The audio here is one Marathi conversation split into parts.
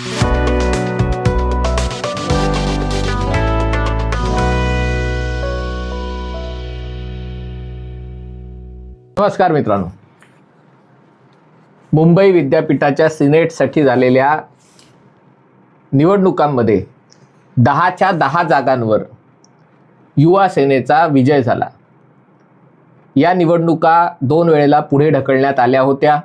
नमस्कार मित्रांनो. मुंबई विद्यापीठाच्या सिनेटसाठी झालेल्या निवडणुकांमध्ये दहाच्या दहा जागांवर युवा सेनेचा विजय झाला. या निवडणुका दोन वेळेला पुढे ढकलण्यात आल्या होत्या.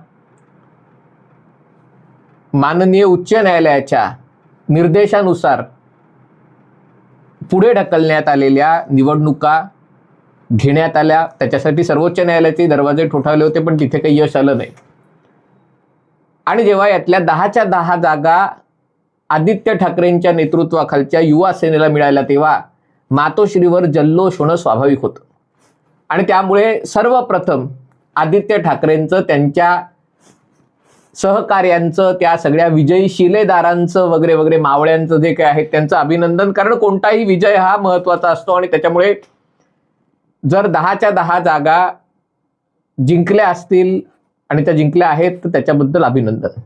माननीय उच्च न्यायालयाच्या निर्देशानुसार पुढे ढकलण्यात आलेल्या निवडणुका घेण्यात आल्या. त्याच्यासाठी सर्वोच्च न्यायालयाचे दरवाजे ठोठावले होते पण तिथे काही यश आलं नाही. आणि जेव्हा यातल्या दहाच्या दहा जागा आदित्य ठाकरेंच्या नेतृत्वाखालच्या युवा सेनेला मिळाल्या तेव्हा मातोश्रीवर जल्लोष होणं स्वाभाविक होतं. आणि त्यामुळे सर्वप्रथम आदित्य ठाकरेंचं त्यांच्या सहकार्यांचं त्या सगळ्या विजयी शिलेदारांचं वगैरे वगैरे मावळ्यांचं जे काही आहे त्यांचं अभिनंदन. कारण कोणताही विजय हा महत्त्वाचा असतो आणि त्याच्यामुळे जर दहाच्या दहा जागा जिंकल्या असतील आणि त्या जिंकल्या आहेत तर त्याच्याबद्दल अभिनंदन.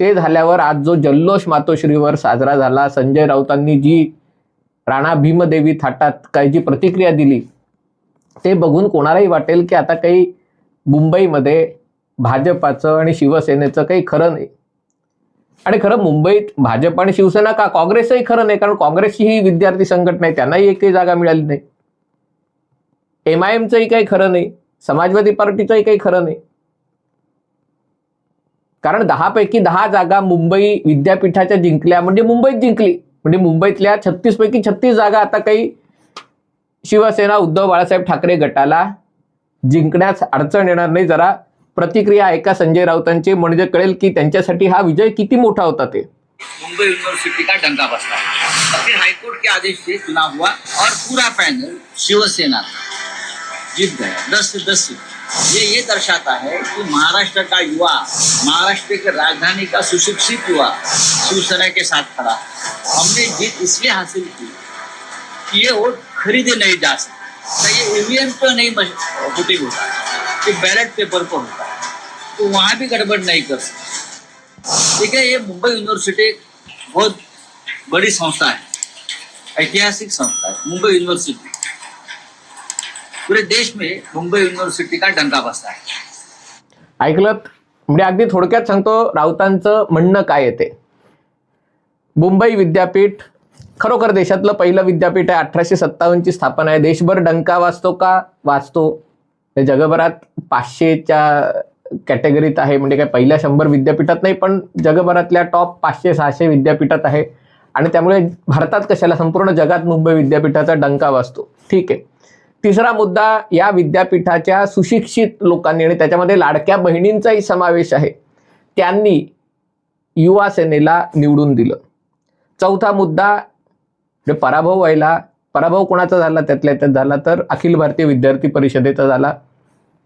ते झाल्यावर आज जो जल्लोष मातोश्रीवर साजरा झाला संजय राऊतांनी जी राणा भीमदेवी थाटात काही जी प्रतिक्रिया दिली ते बघून कोणालाही वाटेल की आता काही मुंबईमध्ये भाजपाचं आणि शिवसेनेचं काही खरं नाही. आणि खरं मुंबईत भाजप आणि शिवसेना का काँग्रेसही खरं नाही कारण काँग्रेसची ही विद्यार्थी संघटना आहे त्यांनाही एकही जागा मिळाली नाही. एम आय एमचंही काही खरं नाही समाजवादी पार्टीचंही काही खरं नाही. कारण दहापैकी दहा जागा मुंबई विद्यापीठाच्या जिंकल्या म्हणजे मुंबईत जिंकली. म्हणजे मुंबईतल्या छत्तीस पैकी छत्तीस जागा आता काही शिवसेना उद्धव बाळासाहेब ठाकरे गटाला जिंकण्यास अडचण येणार नाही. जरा प्रतिक्रिया ऐका संजय राऊतांची. म्हणजे कळेल की त्यांच्यासाठी हा विजय किती मोठा होता ते. मुंबई यूनिवर्सिटी का डंका बसता फिर हाईकोर्ट के आदेश से चुनाव हुआ और पूरा पैनल शिवसेना. था। जीत गया. दस से दस सीट ये ये दर्शाता है कि महाराष्ट्र का युवा महाराष्ट्र के राजधानी का सुशिक्षित युवा शिवसेना के साथ खड़ा हमने जीत इसलिए हासिल की कि ये वोट खरीदे नहीं जा सकते. तो ये ईवीएम पे नहीं वोटिंग होता है. कि बैलेट पेपर पर होता? है तो वहां भी गड़बड़ नहीं कर सकते। ठीक है ये मुंबई यूनिवर्सिटी बहुत बड़ी संस्था है ऐतिहासिक संस्था है मुंबई यूनिवर्सिटी पूरे देश में मुंबई यूनिवर्सिटी का डंका बसता है। ऐकलत म्हणजे अगदी थोडक्यात सांगतो राऊतांचं म्हणणं काय येते मुंबई विद्यापीठ खरोखर देशातलं पहिलं विद्यापीठ आहे अठराशे सत्तावन्नची स्थापना आहे. देशभर डंका वाचतो का? वाचतो जगभरात पाचशेच्या कॅटेगरीत आहे म्हणजे काय पहिल्या शंभर विद्यापीठात नाही पण जगभरातल्या टॉप पाचशे सहाशे विद्यापीठात आहे. आणि त्यामुळे भारतात कशाला संपूर्ण जगात मुंबई विद्यापीठाचा डंका वाजतो. ठीक आहे. तिसरा मुद्दा या विद्यापीठाच्या सुशिक्षित लोकांनी आणि त्याच्यामध्ये लाडक्या बहिणींचाही समावेश आहे. त्यांनी युवा सेनेला निवडून दिलं. चौथा मुद्दा जे पराभव व्हायला पराभव कोणाचा झाला त्यातल्या त्यात झाला तर अखिल भारतीय विद्यार्थी परिषदेचा झाला.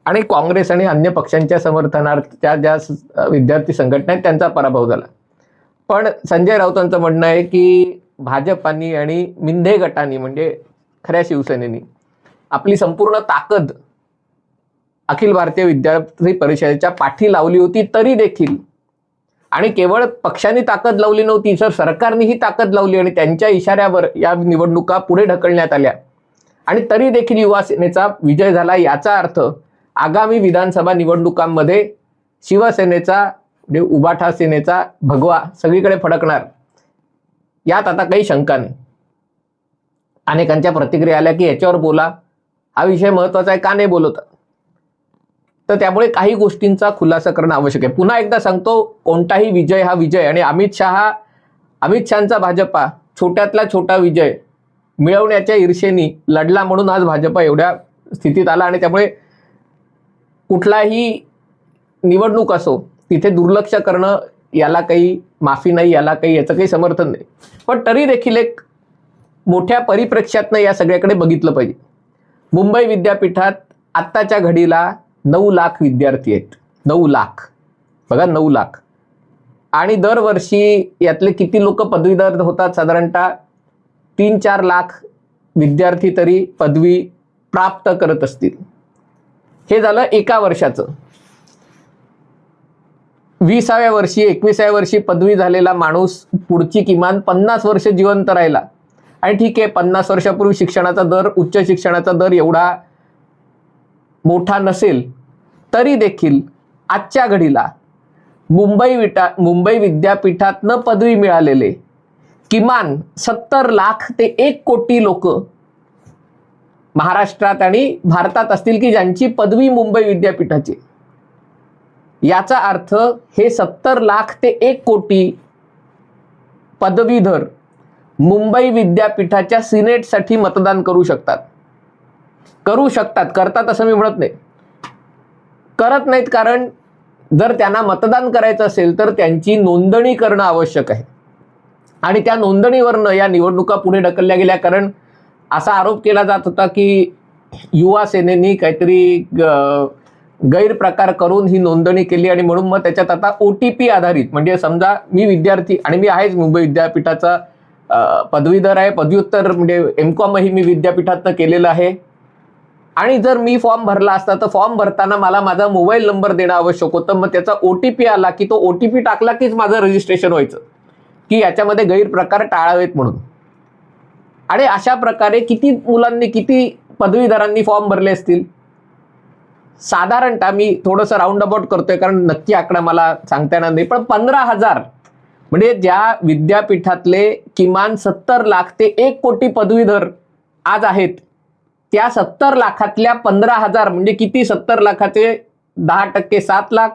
आणि काँग्रेस आणि अन्य पक्षांच्या समर्थनार्थच्या ज्या विद्यार्थी संघटना आहेत त्यांचा पराभव झाला. पण संजय राऊतांचं म्हणणं आहे की भाजपानी आणि मिंधे गटांनी म्हणजे खऱ्या शिवसेनेनी आपली संपूर्ण ताकद अखिल भारतीय विद्यार्थी परिषदेच्या पाठी लावली होती तरी देखील आणि केवळ पक्षांनी ताकद लावली नव्हती तर सरकारनेही ताकद लावली आणि त्यांच्या इशाऱ्यावर या निवडणुका पुढे ढकलण्यात आल्या. आणि तरी देखील युवा सेनेचा विजय झाला याचा अर्थ आगामी विधानसभा निवडणुकांमध्ये शिवसेनेचा म्हणजे उबाठा सेनेचा भगवा सगळीकडे फडकणार. यात आता काही शंका नाही. अनेकांच्या प्रतिक्रिया आल्या की याच्यावर बोला. हा विषय महत्त्वाचा आहे का नाही बोलत? तर त्यामुळे काही गोष्टींचा खुलासा करणं आवश्यक आहे. पुन्हा एकदा सांगतो कोणताही विजय हा विजय आणि अमित शहा अमित शहाचा भाजपा छोट्यातला छोटा विजय मिळवण्याच्या ईर्षेनी लढला म्हणून आज भाजपा एवढ्या स्थितीत आला आणि त्यामुळे कुठलाही निवडणूक असो तिथे दुर्लक्ष करणं याला काही माफी नाही याला काही याचं काही समर्थन नाही. पण तरी देखील एक मोठ्या परिप्रेक्ष्यातनं या सगळ्याकडे बघितलं पाहिजे. मुंबई विद्यापीठात आत्ताच्या घडीला नऊ लाख विद्यार्थी आहेत. नऊ लाख. बघा नऊ लाख. आणि दरवर्षी यातले किती लोक पदवीधर होतात? साधारणतः तीन चार लाख विद्यार्थी तरी पदवी प्राप्त करत असतील. हे झालं एका वर्षाचं. विसाव्या वर्षी एकविसाव्या वर्षी पदवी झालेला माणूस पुढची किमान पन्नास वर्ष जिवंत राहिला. आणि ठीक आहे पन्नास वर्षापूर्वी शिक्षणाचा दर उच्च शिक्षणाचा दर एवढा मोठा नसेल तरी देखील आजच्या घडीला मुंबई विटा मुंबई विद्यापीठातनं पदवी मिळालेले किमान सत्तर लाख ते एक कोटी लोक महाराष्ट्रात आणि भारतात असतील की ज्यांची पदवी मुंबई विद्यापीठाची. याचा अर्थ हे सत्तर लाख ते एक कोटी पदवीधर मुंबई विद्यापीठाच्या सिनेटसाठी मतदान करू शकतात. करू शकतात करतात असं मी म्हणत नाही. करत नाहीत कारण जर त्यांना मतदान करायचं असेल तर त्यांची नोंदणी करणं आवश्यक आहे. आणि त्या नोंदणीवरनं या निवडणुका पुढे ढकलल्या गेल्या कारण असा आरोप केला जात होता की युवा सेनेनी काहीतरी गैरप्रकार करून ही नोंदणी केली आणि म्हणून मग त्याच्यात आता ओ टी पी आधारित म्हणजे समजा मी विद्यार्थी आणि मी आहेच मुंबई विद्यापीठाचा पदवीधर आहे पदव्युत्तर म्हणजे एम कॉमही मी विद्यापीठातनं केलेलं आहे. आणि जर मी फॉर्म भरला असता तर फॉर्म भरताना मला माझा मोबाईल नंबर देणं आवश्यक होतं. मग त्याचा ओ टी पी आला की तो ओ टी पी टाकला कीच माझं रजिस्ट्रेशन व्हायचं. की याच्यामध्ये गैरप्रकार टाळावेत म्हणून. आणि अशा प्रकारे किती मुलांनी किती पदवीधरांनी फॉर्म भरले असतील? साधारणतः मी थोडंसं राऊंड अबाउट करतोय कारण नक्की आकडा मला सांगता येणार नाही. पण पंधरा हजार म्हणजे ज्या विद्यापीठातले किमान सत्तर लाख ते एक कोटी पदवीधर आज आहेत त्या सत्तर लाखातल्या पंधरा हजार म्हणजे किती सत्तर लाखाचे? दहा टक्के सात लाख.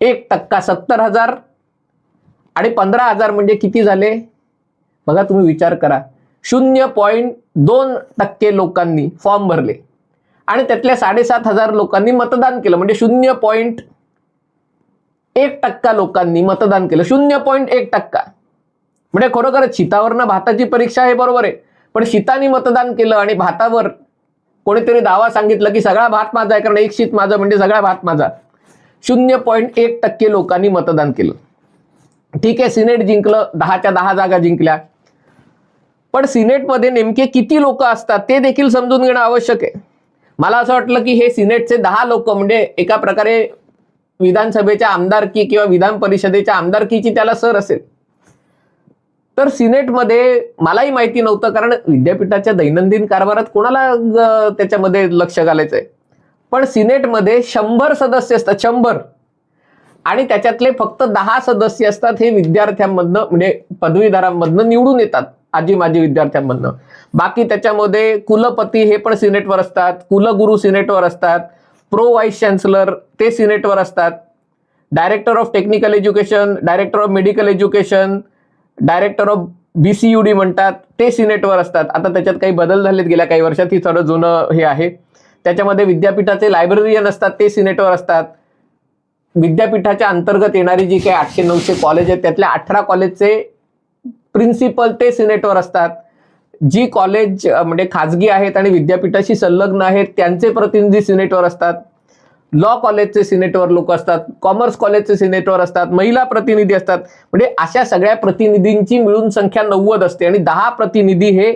एक टक्का सत्तर हजार. आणि पंधरा हजार म्हणजे किती झाले? बघा तुम्ही विचार करा. शून्य पॉईंट दोन टक्के लोकांनी फॉर्म भरले. आणि त्यातल्या साडेसात हजार लोकांनी मतदान केलं. म्हणजे शून्य पॉईंट एक टक्का लोकांनी मतदान केलं. शून्य पॉईंट एक टक्का. म्हणजे खरोखरच शीतावरनं भाताची परीक्षा हे बरोबर आहे. पण शीतानी मतदान केलं आणि भातावर कोणीतरी दावा सांगितलं की सगळा भात माझा आहे कारण एक शीत माझं म्हणजे सगळा भात माझा. शून्य पॉईंट एक टक्के लोकांनी मतदान केलं. ठीक आहे सिनेट जिंकलं दहाच्या दहा जागा जिंकल्या. पण सिनेटमध्ये नेमके किती लोक असतात ते देखील समजून घेणं आवश्यक आहे. मला असं वाटलं की हे सिनेटचे दहा लोक म्हणजे एका प्रकारे विधानसभेच्या आमदारकी किंवा विधान परिषदेच्या आमदारकीची त्याला सर असेल. तर सिनेटमध्ये मलाही माहिती नव्हतं कारण विद्यापीठाच्या दैनंदिन कारभारात कोणाला त्याच्यामध्ये लक्ष घालायचंय? पण सिनेटमध्ये शंभर सदस्य असतात शंभर. आणि त्याच्यातले फक्त दहा सदस्य असतात हे विद्यार्थ्यांमधनं म्हणजे पदवीधरांमधनं निवडून येतात आजी माजी विद्यार्थ्यांमधनं. बाकी त्याच्यामध्ये कुलपती हे पण सिनेटवर असतात कुलगुरू सिनेटवर असतात प्रो व्हाईस चान्सलर ते सिनेटवर असतात director of technical education director of medical education director of B C U D म्हणतात ते सिनेटवर असतात. आता त्याच्यात काही बदल झालेत गेल्या काही वर्षात ही थोडं जुनं हे आहे. त्याच्यामध्ये विद्यापीठाचे लायब्ररियन असतात ते सिनेटवर असतात. विद्यापीठाच्या अंतर्गत येणारी जी काही आठशे नऊशे कॉलेज आहेत त्यातल्या अठरा कॉलेजचे प्रिन्सिपल ते सिनेटवर असतात. जी कॉलेज म्हणजे खाजगी आहेत आणि विद्यापीठाशी संलग्न आहेत त्यांचे प्रतिनिधी सिनेटवर असतात. लॉ कॉलेजचे सिनेटवर लोक असतात कॉमर्स कॉलेजचे सिनेटवर असतात महिला प्रतिनिधी असतात. म्हणजे अशा सगळ्या प्रतिनिधींची मिळून संख्या नव्वद असते आणि दहा प्रतिनिधी हे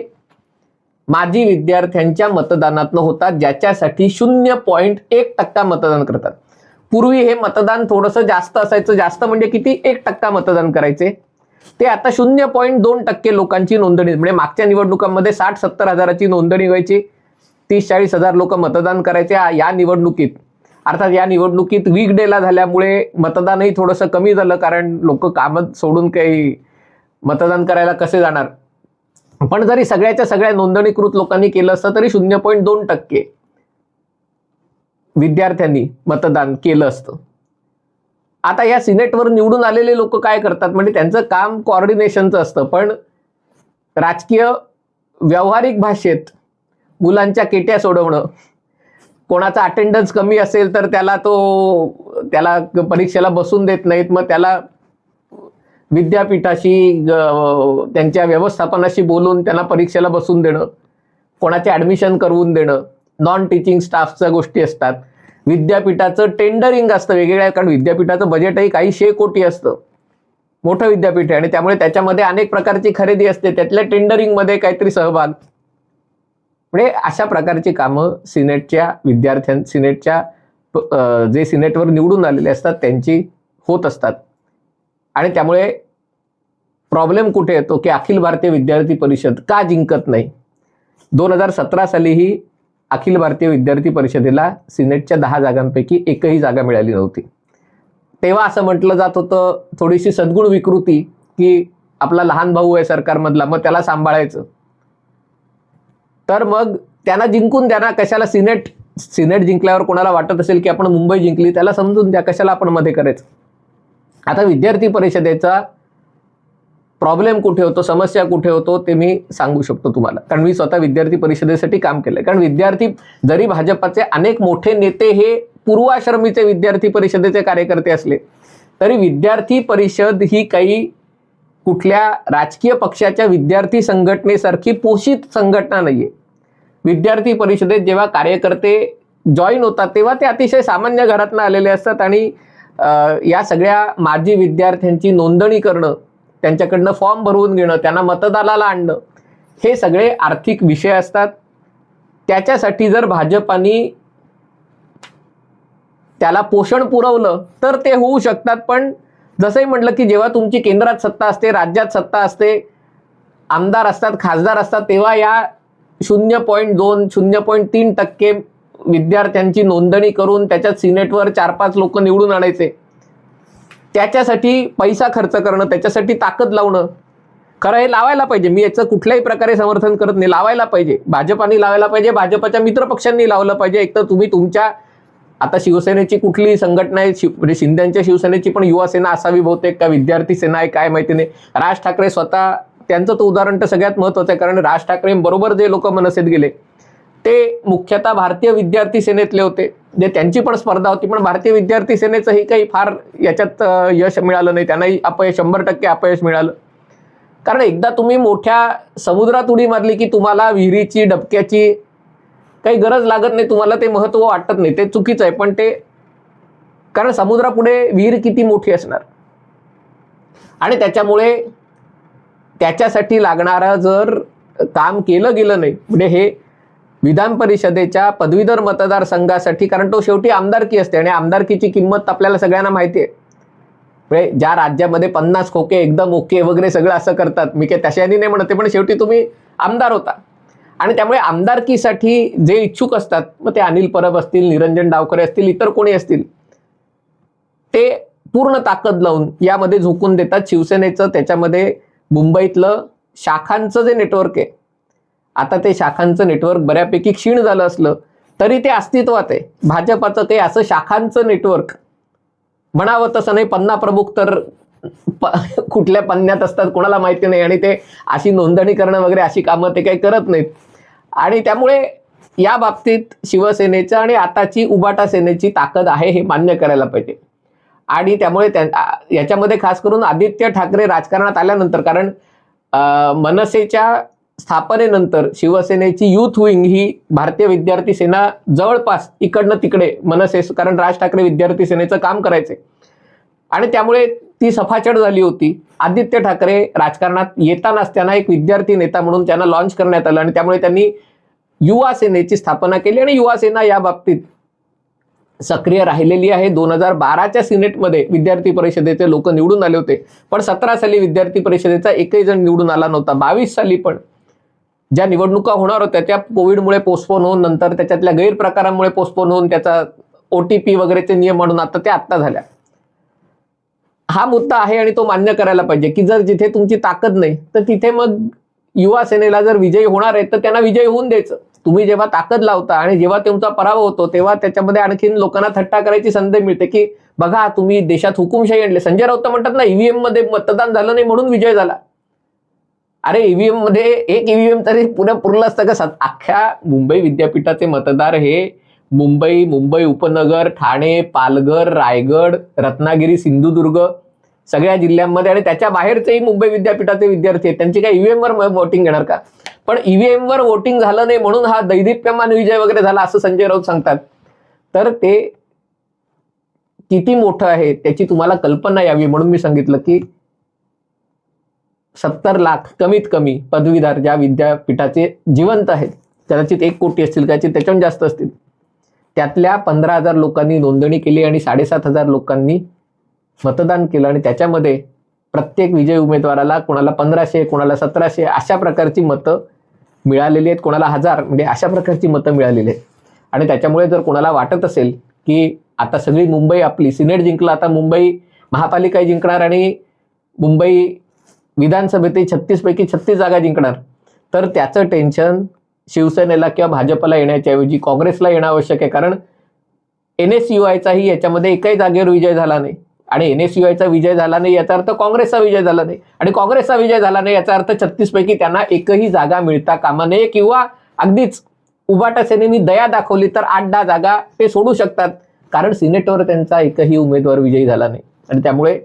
माजी विद्यार्थ्यांच्या मतदानातनं होतात ज्याच्यासाठी शून्य पॉईंट एक टक्का मतदान करतात. पूर्वी हे मतदान थोडंसं जास्त असायचं. जास्त म्हणजे किती? एक टक्का मतदान करायचे. ते आता शून्य पॉईंट दोन टक्के लोकांची नोंदणी म्हणजे मागच्या निवडणुकांमध्ये साठ सत्तर हजाराची नोंदणी व्हायची. तीस चाळीस हजार लोक मतदान करायचे. या निवडणुकीत अर्थात या निवडणुकीत वीक डेला झाल्यामुळे मतदानही थोडंसं कमी झालं कारण लोक कामं सोडून काही मतदान करायला कसे जाणार? पण जरी सगळ्याच्या सगळ्या नोंदणीकृत लोकांनी केलं असतं तरी शून्य पॉईंट दोन टक्के विद्यार्थ्यांनी मतदान केलं असतं. आता या सिनेटवर निवडून आलेले लोक काय करतात? म्हणजे त्यांचं काम कोऑर्डिनेशनचं असतं. पण राजकीय व्यावहारिक भाषेत मुलांच्या केट्या सोडवणं कोणाचा अटेंडन्स कमी असेल तर त्याला तो त्याला परीक्षेला बसून देत नाहीत. मग त्याला विद्यापीठाशी त्यांच्या व्यवस्थापनाशी बोलून त्यांना परीक्षेला बसून देणं कोणाचे ॲडमिशन करवून देणं नॉन टीचिंग स्टाफच्या गोष्टी असतात. विद्यापीठाचं टेंडरिंग असतं वेगवेगळ्या कारण विद्यापीठाचं बजेटही काही शे कोटी असतं. मोठं विद्यापीठ आहे आणि त्यामुळे त्याच्यामध्ये अनेक प्रकारची खरेदी असते. त्यातल्या टेंडरिंगमध्ये काहीतरी सहभाग. म्हणजे अशा प्रकारची कामं सिनेटच्या विद्यार्थ्यां सिनेटच्या जे सिनेटवर निवडून आलेले असतात त्यांची होत असतात. आणि त्यामुळे प्रॉब्लेम कुठे येतो की अखिल भारतीय विद्यार्थी परिषद का जिंकत नाही? दोन हजार सतरा सालीही अखिल भारतीय विद्यार्थी परिषदेला सिनेटच्या दहा जागांपैकी एकही जागा मिळाली नव्हती. तेव्हा असं म्हटलं जात होतं थोडीशी सद्गुण विकृती की आपला लहान भाऊ आहे सरकारमधला मग त्याला सांभाळायचं. तर मग त्यांना जिंकून द्या ना. कशाला सिनेट सिनेट जिंकल्यावर कोणाला वाटत असेल की आपण मुंबई जिंकली त्याला समजून द्या कशाला आपण मध्ये करायचं. आता विद्यार्थी परिषदेचा प्रॉब्लेम कुठे होतो समस्या कुठे होतो ते मी सांगू शकतो तुम्हाला. कारण मी स्वतः विद्यार्थी परिषदेसाठी काम केलं कारण विद्यार्थी जरी भाजपाचे अनेक मोठे नेते हे पूर्वाश्रमीचे विद्यार्थी परिषदेचे कार्यकर्ते असले तरी विद्यार्थी परिषद ही काही कुठल्या राजकीय पक्षाच्या विद्यार्थी संघटनेसारखी पोषित संघटना नाहीये. विद्यार्थी परिषदेत जेव्हा कार्यकर्ते जॉईन होतात तेव्हा ते अतिशय सामान्य घरातनं आलेले असतात आणि या सगळ्या माजी विद्यार्थ्यांची नोंदणी करणं त्यांच्याकडनं फॉर्म भरवून घेणं त्यांना मतदानाला आणणं हे सगळे आर्थिक विषय असतात. त्याच्यासाठी जर भाजपाने त्याला पोषण पुरवलं तर ते होऊ शकतात पण जसंही म्हटलं की जेव्हा तुमची केंद्रात सत्ता असते राज्यात सत्ता असते आमदार असतात खासदार असतात तेव्हा या शून्य पॉईंट दोन शून्य पॉईंट तीन टक्के विद्यार्थ्यांची नोंदणी करून त्याच्यात सिनेटवर चार पाच लोक निवडून आणायचे. त्याच्यासाठी पैसा खर्च करणं त्याच्यासाठी ताकद लावणं. खरं हे लावायला पाहिजे. मी याचं कुठल्याही प्रकारे समर्थन करत नाही. लावायला पाहिजे. भाजपाने लावायला पाहिजे. भाजपाच्या मित्रपक्षांनी लावलं पाहिजे. एक तर तुम्ही तुमच्या आता शिवसेनेची कुठली संघटना आहे शिव म्हणजे शिंद्यांच्या शिवसेनेची पण युवा सेना असावी बहुतेक का विद्यार्थी सेना आहे काय माहिती नाही. राज ठाकरे स्वतः त्यांचं तो उदाहरण तर सगळ्यात महत्वाचं आहे कारण राज ठाकरे बरोबर जे लोक मनसेत गेले ते मुख्यतः भारतीय विद्यार्थी सेनेतले होते. जे त्यांची पण स्पर्धा होती पण भारतीय विद्यार्थी सेनेचंही काही फार याच्यात यश मिळालं नाही. त्यांनाही अपयश शंभर टक्के अपयश मिळालं. कारण एकदा तुम्ही मोठ्या समुद्रात उडी मारली की तुम्हाला विहिरीची डबक्याची काही गरज लागत नाही तुम्हाला ते महत्त्व वाटत नाही ते चुकीचं आहे पण ते कारण समुद्रापुढे विहीर किती मोठी असणार? आणि त्याच्यामुळे त्याच्यासाठी लागणारं जर काम केलं गेलं नाही म्हणजे हे विधान परिषदेच्या पदवीधर मतदारसंघासाठी कारण तो शेवटी आमदारकी असते आणि आमदारकीची किंमत आपल्याला सगळ्यांना माहिती आहे. म्हणजे ज्या राज्यामध्ये पन्नास खोके एकदम ओके वगैरे सगळं असं करतात मी काही तशाने नाही म्हणते पण शेवटी तुम्ही आमदार होता. आणि त्यामुळे आमदारकीसाठी जे इच्छुक असतात मग ते अनिल परब असतील निरंजन डावकरे असतील इतर कोणी असतील ते पूर्ण ताकद लावून यामध्ये झोकून देतात. शिवसेनेचं त्याच्यामध्ये मुंबईतलं शाखांचं जे नेटवर्क आहे आता ते शाखांचं नेटवर्क बऱ्यापैकी क्षीण झालं असलं तरी ते अस्तित्वात आहे. भाजपाचं ते असं शाखांचं नेटवर्क म्हणावं तसं नाही. पन्ना प्रमुख तर प- कुठल्या पन्न्यात असतात कोणाला माहिती नाही. आणि ते अशी नोंदणी करणं वगैरे अशी कामं ते काही करत नाहीत. आणि त्यामुळे या बाबतीत शिवसेनेचं आणि आताची उबाटा सेनेची ताकद आहे हे मान्य करायला पाहिजे. आणि त्यामुळे त्या याच्यामध्ये खास करून आदित्य ठाकरे राजकारणात आल्यानंतर कारण मनसेच्या स्थापनेनंतर शिवसेनेची युथ विंग ही भारतीय विद्यार्थी सेना जवळपास इकडनं तिकडे मनसे कारण राज ठाकरे विद्यार्थी सेनेचं काम करायचे. आणि त्यामुळे ती सफाचड झाली होती. आदित्य ठाकरे राजकारणात येतानाच त्यांना एक विद्यार्थी नेता म्हणून त्यांना लॉन्च करण्यात आलं आणि त्यामुळे त्यांनी युवा सेनेची स्थापना केली आणि युवा सेना या बाबतीत सक्रिय राहिलेली आहे. दोन हजार बाराच्या सिनेटमध्ये विद्यार्थी परिषदेचे लोक निवडून आले होते. पण सतरा साली विद्यार्थी परिषदेचा एकही जण निवडून आला नव्हता. बावीस साली पण ज्या निवडणुका होणार होत्या त्या कोविडमुळे पोस्टपोन होऊन नंतर त्याच्यातल्या गैरप्रकारांमुळे पोस्टपोन होऊन त्याचा ओ टी पी वगैरेचे नियम म्हणून आता त्या आत्ता झाल्या. हा मुद्दा आहे आणि तो मान्य करायला पाहिजे की जर जिथे तुमची ताकद नाही तर तिथे मग युवा सेनेला जर विजयी होणार आहे तर त्यांना विजयी होऊन द्यायचं. तुम्ही जेव्हा ताकद लावता आणि जेव्हा तुमचा पराभव होतो तेव्हा त्याच्यामध्ये आणखीन लोकांना थट्टा करायची संधी मिळते की बघा तुम्ही देशात हुकुमशाही आणले. संजय राऊत तर म्हणतात ना e ईव्हीएममध्ये मतदान झालं नाही म्हणून विजय झाला. अरे ईव्हीएममध्ये एक ईव्हीएम तरी पुढे पुरलं असतं का? अख्ख्या मुंबई विद्यापीठाचे मतदार हे मुंबई मुंबई उपनगर ठाणे पालघर रायगड रत्नागिरी सिंधुदुर्ग सगळ्या जिल्ह्यांमध्ये आणि त्याच्या बाहेरचेही मुंबई विद्यापीठाचे विद्यार्थी आहेत. त्यांची काही ईव्हीएम वर वोटिंग घेणार का? पण ईव्हीएम वर वोटिंग झालं नाही म्हणून हा दैदिप्यमान विजय वगैरे झाला असं संजय राऊत सांगतात. तर ते किती मोठं आहे त्याची तुम्हाला कल्पना यावी म्हणून मी सांगितलं की सत्तर लाख कमीत कमी पदवीधर ज्या विद्यापीठाचे जिवंत आहेत कदाचित एक कोटी असतील कदाचित त्याच्याहून जास्त असतील त्यातल्या पंधरा हजार लोकांनी नोंदणी केली आणि साडेसात हजार लोकांनी मतदान केलं आणि त्याच्यामध्ये प्रत्येक विजय उमेदवाराला कोणाला पंधराशे कोणाला सतराशे अशा प्रकारची मतं मिळालेली आहेत. कोणाला हजार म्हणजे अशा प्रकारची मतं मिळालेली आहेत. आणि त्याच्यामुळे जर कोणाला वाटत असेल की आता सगळी मुंबई आपली सिनेट जिंकलं आता मुंबई महापालिका जिंकणार आणि मुंबई विधानसभेतही छत्तीसपैकी छत्तीस जागा जिंकणार तर त्याचं टेन्शन शिवसेनेला किंवा भाजपला येण्याच्या ऐवजी काँग्रेसला येणं आवश्यक आहे. कारण एन एस यू आयचाही याच्यामध्ये एकाही जागेवर विजय झाला नाही. आणि एन एस यू आयचा विजय झाला नाही याचा अर्थ काँग्रेसचा विजय झाला नाही. आणि काँग्रेसचा विजय झाला नाही याचा अर्थ छत्तीसपैकी त्यांना एकही जागा मिळता कामा नये किंवा अगदीच उबाटा सेनेनी दया दाखवली तर आठ दहा जागा ते सोडू शकतात. कारण सिनेटवर त्यांचा एकही उमेदवार विजयी झाला नाही. आणि त्यामुळे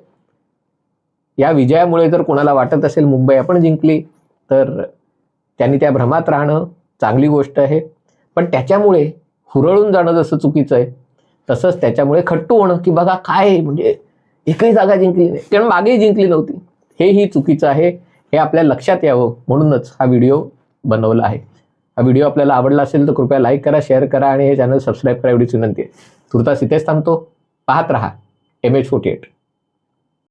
या विजयामुळे जर कोणाला वाटत असेल मुंबई आपण जिंकली तर त्यांनी त्या भ्रमात राहणं चांगली गोष्ट आहे. पण त्याच्यामुळे हुरळून जाणं जसं चुकीचं आहे तसंच त्याच्यामुळे खट्टू होणं की बघा काय आहे, म्हणजे एकही जागा जिंकली नाही. कारण मागेही जिंकली नव्हती. हेही चुकीचं आहे. हे आपल्या लक्षात यावं. म्हणूनच हा व्हिडिओ बनवला आहे. हा व्हिडिओ आपल्याला आवडला असेल तर कृपया लाईक करा शेअर करा आणि हे चॅनल सबस्क्राईब करा एवढीच विनंती आहे. तुर्तास इथेच थांबतो. पाहत राहा. M H forty eight